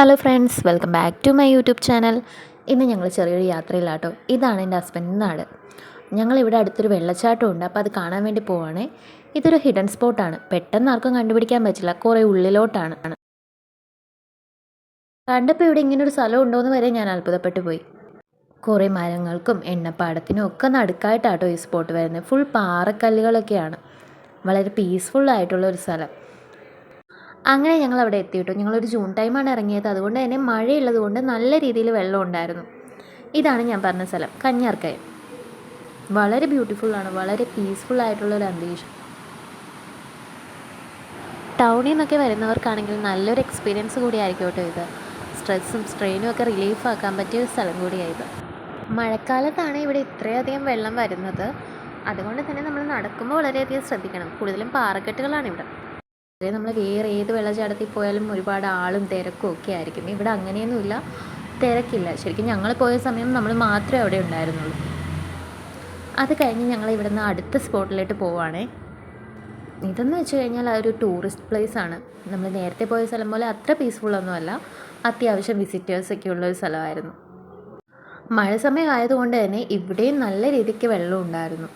Hello friends welcome back to my YouTube channel ഇന്ന് ഞങ്ങൾ ചെറിയൊരു യാത്രയിലാട്ടോ. ഇതാണ് എന്റെ ഹസ്ബൻഡിന്റെ നാട്. ഞങ്ങളിവിടെ അടുത്തൊരു വെള്ളച്ചാട്ടം ഉണ്ട് അപ്പോൾ അത് കാണാൻ വേണ്ടി പോവാണേ. ഇതൊരു ഹിഡൻ സ്പോട്ടാണ് പെട്ടെന്ന് ആർക്കും കണ്ടുപിടിക്കാൻ പറ്റില്ല. കുറേ ഉള്ളിലോട്ടാണ്. കണ്ടപ്പോൾ ഇവിടെ ഇങ്ങനൊരു സ്ഥലം ഉണ്ടോയെന്ന് വരെ ഞാൻ അത്ഭുതപ്പെട്ടു പോയി. കുറേ മരങ്ങൾക്കും എണ്ണപ്പാടത്തിനും ഒക്കെ നടുക്കായിട്ടാട്ടോ ഈ സ്പോട്ട് വരുന്നത്. ഫുൾ പാറക്കല്ലുകളൊക്കെയാണ്. വളരെ പീസ്ഫുള്ളായിട്ടുള്ള ഒരു സ്ഥലം. അങ്ങനെ ഞങ്ങൾ അവിടെ എത്തിയിട്ടു. ഞങ്ങളൊരു ജൂൺ ടൈമാണ് ഇറങ്ങിയത്. അതുകൊണ്ട് തന്നെ മഴയുള്ളത് കൊണ്ട് നല്ല രീതിയിൽ വെള്ളം ഉണ്ടായിരുന്നു. ഇതാണ് ഞാൻ പറഞ്ഞ സ്ഥലം. കന്യാർക്കയം വളരെ ബ്യൂട്ടിഫുള്ളാണ് വളരെ പീസ്ഫുൾ ആയിട്ടുള്ള ഒരു അന്തരീക്ഷം. ടൗണിൽ നിന്നൊക്കെ വരുന്നവർക്കാണെങ്കിൽ നല്ലൊരു എക്സ്പീരിയൻസ് കൂടിയായിരിക്കും കേട്ടോ ഇത്. സ്ട്രെസ്സും സ്ട്രെയിനും ഒക്കെ റിലീഫ് ആക്കാൻ പറ്റിയ ഒരു സ്ഥലം കൂടിയായത്. മഴക്കാലത്താണ് ഇവിടെ ഇത്രയധികം വെള്ളം വരുന്നത്. അതുകൊണ്ട് തന്നെ നമ്മൾ നടക്കുമ്പോൾ വളരെയധികം ശ്രദ്ധിക്കണം. കൂടുതലും പാറക്കെട്ടുകളാണ് ഇവിടെ. ഇത് നമ്മൾ വേറെ ഏത് വെള്ളച്ചാട്ടത്തിൽ പോയാലും ഒരുപാട് ആളും തിരക്കും ഒക്കെ ആയിരിക്കും. ഇവിടെ അങ്ങനെയൊന്നുമില്ല. തിരക്കില്ല. ശരിക്കും ഞങ്ങൾ പോയ സമയം നമ്മൾ മാത്രമേ അവിടെ ഉണ്ടായിരുന്നുള്ളൂ. അത് കഴിഞ്ഞ് ഞങ്ങൾ ഇവിടുന്ന് അടുത്ത സ്പോട്ടിലോട്ട് പോവുകയാണേ ഇതെന്ന് വെച്ച് കഴിഞ്ഞാൽ അതൊരു ടൂറിസ്റ്റ് പ്ലേസ് ആണ്. നമ്മൾ നേരത്തെ പോയ സ്ഥലം പോലെ അത്ര പീസ്ഫുൾ ഒന്നുമല്ല അത്യാവശ്യം വിസിറ്റേഴ്സൊക്കെ ഉള്ള ഒരു സ്ഥലമായിരുന്നു. മഴ സമയം ആയതുകൊണ്ട് തന്നെ ഇവിടെയും നല്ല രീതിക്ക് വെള്ളം ഉണ്ടായിരുന്നു.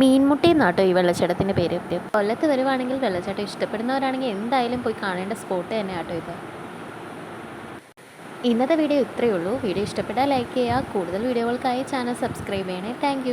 മീൻമുട്ടി എന്നാട്ടോ ഈ വെള്ളച്ചാട്ടത്തിന്റെ പേര്. കൊല്ലത്ത് വരുവാണെങ്കിൽ വെള്ളച്ചാട്ടം ഇഷ്ടപ്പെടുന്നവരാണെങ്കിൽ എന്തായാലും പോയി കാണേണ്ട സ്പോട്ട് തന്നെ ആട്ടോ ഇത്. ഇന്നത്തെ വീഡിയോ ഇത്രയേ ഉള്ളൂ. വീഡിയോ ഇഷ്ടപ്പെട്ടാൽ ലൈക്ക് ചെയ്യുക. കൂടുതൽ വീഡിയോകൾക്കായി ചാനൽ സബ്സ്ക്രൈബ് ചെയ്യണേ. താങ്ക്